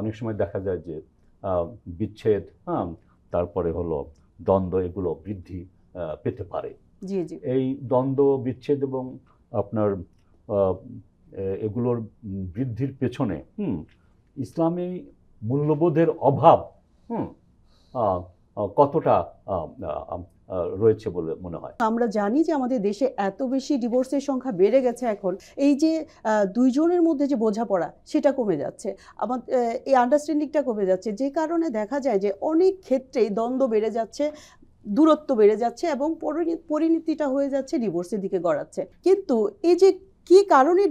অনেক সময় দেখা যায় যে বিচ্ছেদ হ্যাঁ তারপরে হলো দ্বন্দ্ব এগুলো বৃদ্ধি পেতে পারে। জি জি। এই দ্বন্দ্ব বিচ্ছেদ এবং আপনার এগুলোর বৃদ্ধির পেছনে হুম ইসলামী মূল্যবোধের অভাব হুম কতটা রয়েছে বলে মনে হয়? আমরা জানি যে আমাদের দেশে এত বেশি ডিভোর্সের সংখ্যা বেড়ে গেছে এখন। এই যে দুইজনের মধ্যে যে বোঝাপড়া, সেটা কমে যাচ্ছে। আমার এই আন্ডারস্ট্যান্ডিংটা কমে যাচ্ছে। যে কারণে দেখা যায় যে অনেক ক্ষেত্রেই দ্বন্দ্ব বেড়ে যাচ্ছে, দূরত্ব বেড়ে যাচ্ছে এবং পরিণতিটা হয়ে যাচ্ছে ডিভোর্সের দিকে গড়াচ্ছে। কিন্তু এই যে কি কারণে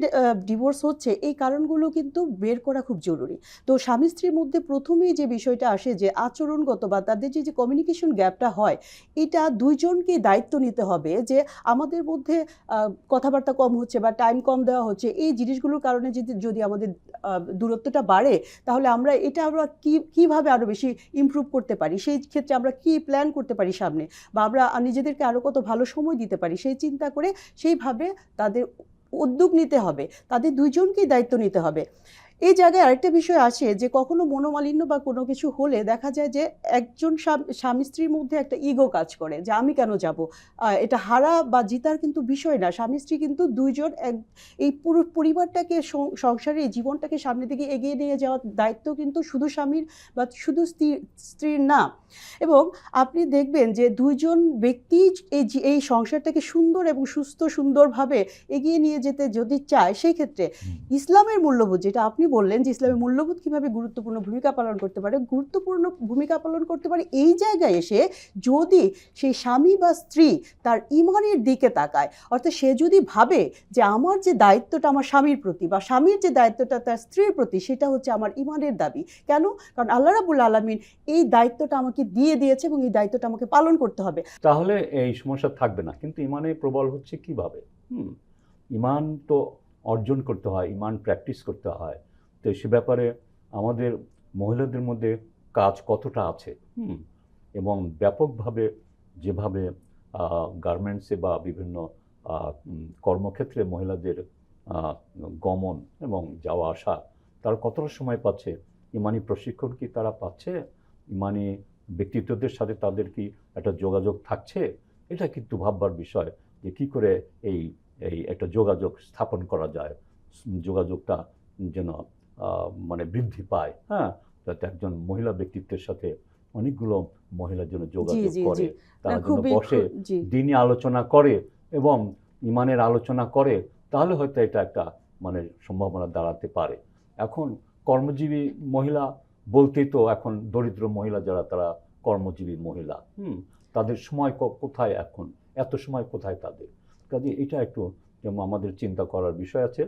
ডিভোর্স হচ্ছে? এই কারণগুলো কিন্তু বের করা খুব জরুরি। তো স্বামী স্ত্রীর মধ্যে প্রথমেই যে বিষয়টা আসে যে আচরণগত বা তাদের যে যে কমিউনিকেশন গ্যাপটা হয়, এটা দুইজনকে দায়িত্ব নিতে হবে যে আমাদের মধ্যে কথাবার্তা কম হচ্ছে বা টাইম কম দেওয়া হচ্ছে। এই জিনিসগুলোর কারণে যদি যদি আমাদের দূরত্বটা বাড়ে, তাহলে আমরা এটা আমরা কী, কীভাবে আরও বেশি ইমপ্রুভ করতে পারি? সেই ক্ষেত্রে আমরা কি প্ল্যান করতে পারি সামনে? বা আমরা নিজেদেরকে আরও কত ভালো সময় দিতে পারি? সেই চিন্তা করে সেইভাবে তাদের উদ্যোগ নিতে হবে। তাদের দুইজনকেই দায়িত্ব নিতে হবে। এই জায়গায় আরেকটা বিষয় আসে যে কখনো মনোমালিন্য বা কোনো কিছু হলে দেখা যায় যে একজন স্বামী স্ত্রীর মধ্যে একটা ইগো কাজ করে যে আমি কেন যাব? এটা হারা বা জিতার কিন্তু বিষয় না। স্বামী স্ত্রী কিন্তু দুইজন এক এই পুরো পরিবারটাকে সংসারে এই জীবনটাকে সামনের দিকে এগিয়ে নিয়ে যাওয়ার দায়িত্ব কিন্তু শুধু স্বামীর বা শুধু স্ত্রী- স্ত্রীর না। এবং আপনি দেখবেন যে দুইজন ব্যক্তি এই এই সংসারটাকে সুন্দর এবং সুস্থ সুন্দরভাবে এগিয়ে নিয়ে যেতে যদি চায় সেই ক্ষেত্রে ইসলামের মূল্যবোধ যেটা আপনি বললেন যে ইসলামের মূল্যবোধ কীভাবে গুরুত্বপূর্ণ ভূমিকা পালন করতে পারে, গুরুত্বপূর্ণ ভূমিকা পালন করতে পারে, এই জায়গায় এসে যদি সেই স্বামী বা স্ত্রী তার ইমানের দিকে তাকায়, অর্থাৎ সে যদি ভাবে যে আমার যে দায়িত্বটা আমার স্বামীর প্রতি বা স্বামীর যে দায়িত্বটা তার স্ত্রীর প্রতি, সেটা হচ্ছে আমার ইমানের দাবি। কেন? কারণ আল্লাহ রাবুল আলমিন এই দায়িত্বটা আমাকে দিয়ে দিয়েছে এবং এই দায়িত্বটা আমাকে পালন করতে হবে। তাহলে এই সমস্যা থাকবে না, কিন্তু ইমানে প্রবল হচ্ছে কীভাবে? হুম, ইমান তো অর্জন করতে হয়, ইমান প্র্যাকটিস করতে হয়। তো সে ব্যাপারে আমাদের মহিলাদের মধ্যে কাজ কতটা আছে? এবং ব্যাপকভাবে যেভাবে গার্মেন্টসে বা বিভিন্ন কর্মক্ষেত্রে মহিলাদের গমন এবং যাওয়া আসা তারা কতটা সময় পাচ্ছে? ইমানি প্রশিক্ষণ কি তারা পাচ্ছে? ইমানি ব্যক্তিত্বদের সাথে তাদের কি একটা যোগাযোগ থাকছে? এটা কিন্তু ভাববার বিষয় যে কি করে এই এই একটা যোগাযোগ স্থাপন করা যায়। যোগাযোগটা যেন মানে বৃদ্ধি পায় হ্যাঁ? যাতে একজন মহিলা ব্যক্তিত্বের সাথে অনেকগুলো মহিলা যেন যোগাযোগ করে তারা না, যেন বসে দিনই আলোচনা করে এবং ইমানের আলোচনা করে তাহলে হয়তো এটা একটা মানে সম্ভাবনা দাঁড়াতে পারে। এখন কর্মজীবী মহিলা বলতেই তো এখন দরিদ্র মহিলা যারা তারা কর্মজীবী মহিলা হুম? তাদের সময় কোথায় এখন? এত সময় কোথায় তাদের? কাজে এটা একটু যেমন আমাদের চিন্তা করার বিষয় আছে